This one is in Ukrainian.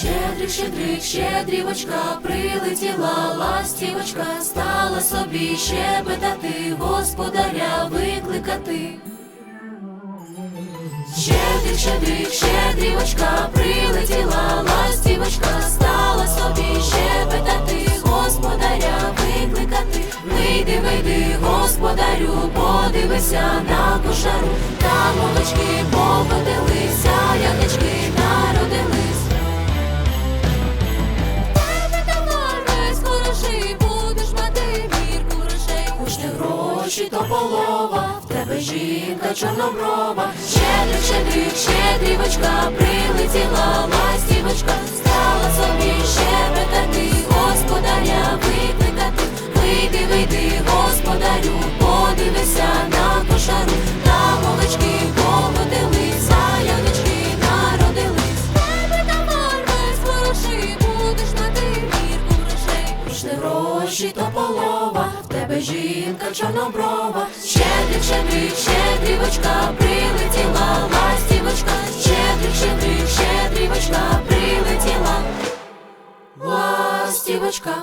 Щедрик, щедрик, щедрівочка, прилетіла ластівочка, стала собі щебетати, господаря викликати. Щедрик, щедрик, щедрівочка, прилетіла ластівочка, стала собі щебетати, господаря викликати. Вийди, вийди, господарю, подивися на кошару, там овечки попадилися, гроші, то полова, в тебе жінка чорноброва. Щедрик, щедрик, щедрівочка, прилетіла ластівочка, стала собі щебетати, господаря викликати. Вийди, вийди, господарю, подивися на кошару, там овечки поводились, а ягнячки народились. Тебе товар весь хороший, будеш мати мірку грошей. Хоч гроші, то полова, в тебе жінка чорноброва. Щедрик, щедрик, щедрівочка, прилетіла ластівочка. Щедрик, щедрик, щедрівочка, прилетіла ластівочка.